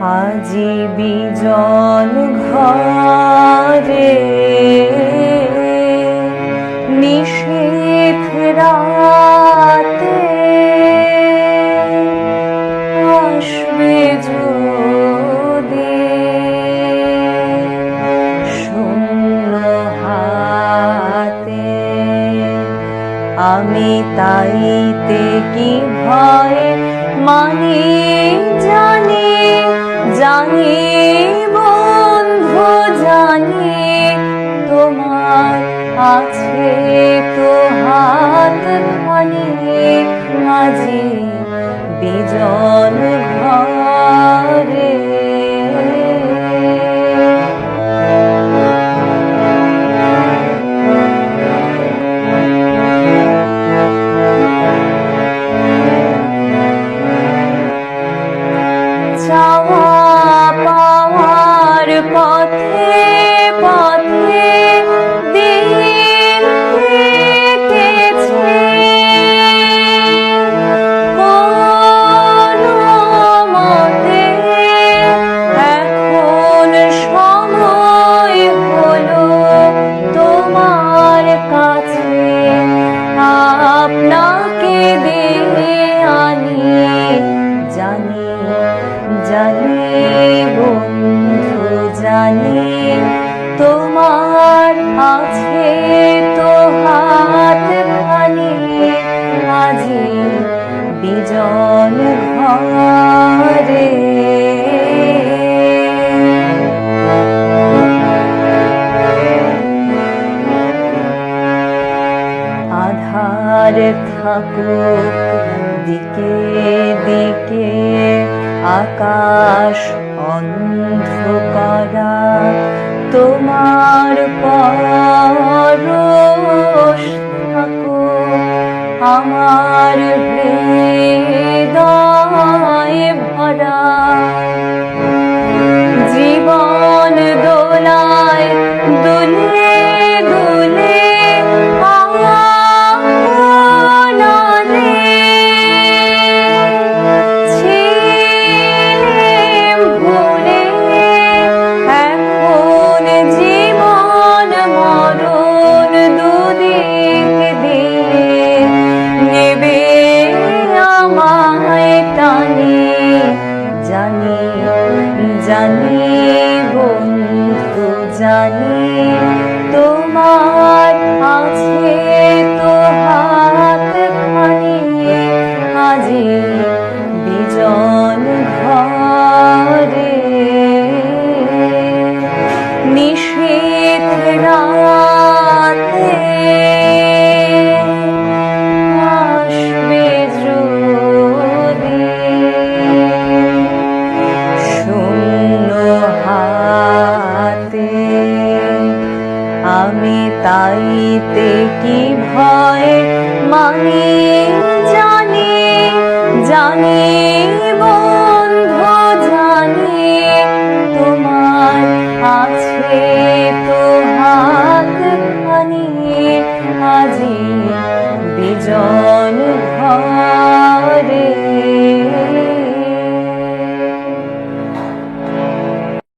আজি বিজন ঘরে নিষেধ রাতে আসবে যদি শূন্য হাতে। আমি তাইতে কি ভয় মানি জানি বন্ধু জানি তোমার আছে তো হাত মানি আজি বিজন পথে জানি তোমার আছে তো হাত খানি আজি বিজন ঘরে। আধার থাকুক দিকে দিকে আকাশ অন্ধকারা তোমার পরশ আমার হৃদয় ভরা। আমি তাইতে কি ভয়? মানি জানি জানি বন্ধু, জানি তোমার আছে তো হাত আজি বিজন